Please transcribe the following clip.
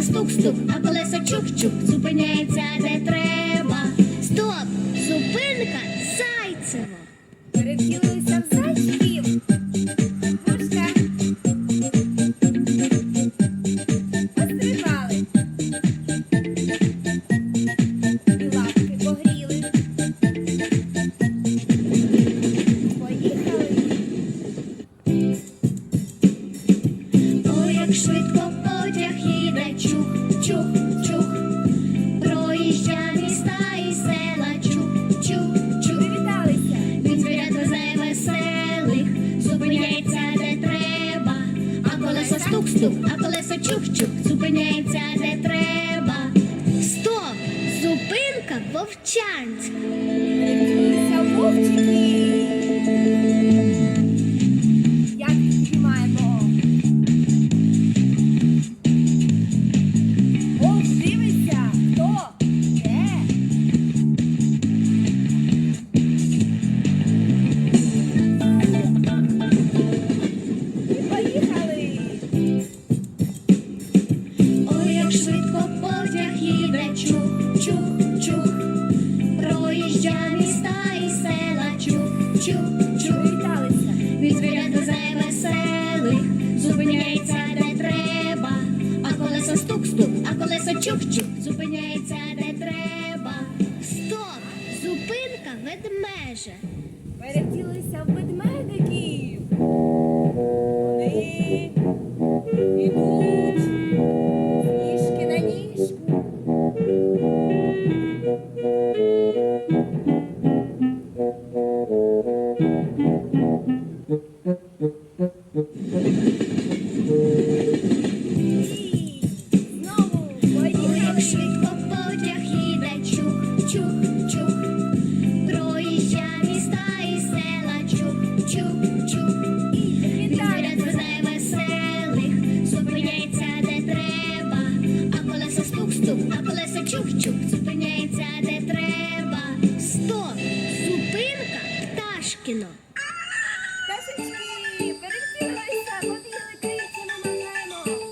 колеса стук-стук, а колеса чук-чук зупиняється де треба. Стоп! Зупинка Зайцево! колеса стук-стук, а колеса чух-чух, зупиняється де треба. Стоп! Зупинка вовчанська. Чук-чук зупиняється не треба. Стоп! Зупинка ведмежа. Переділися ведмедиків. Вони ідуть ніжки на ніжку. Thank you. чух-чух зупиняється де треба. Сто Зупинка пташкіно. Пташечки, перетілися, побігли намагаємо.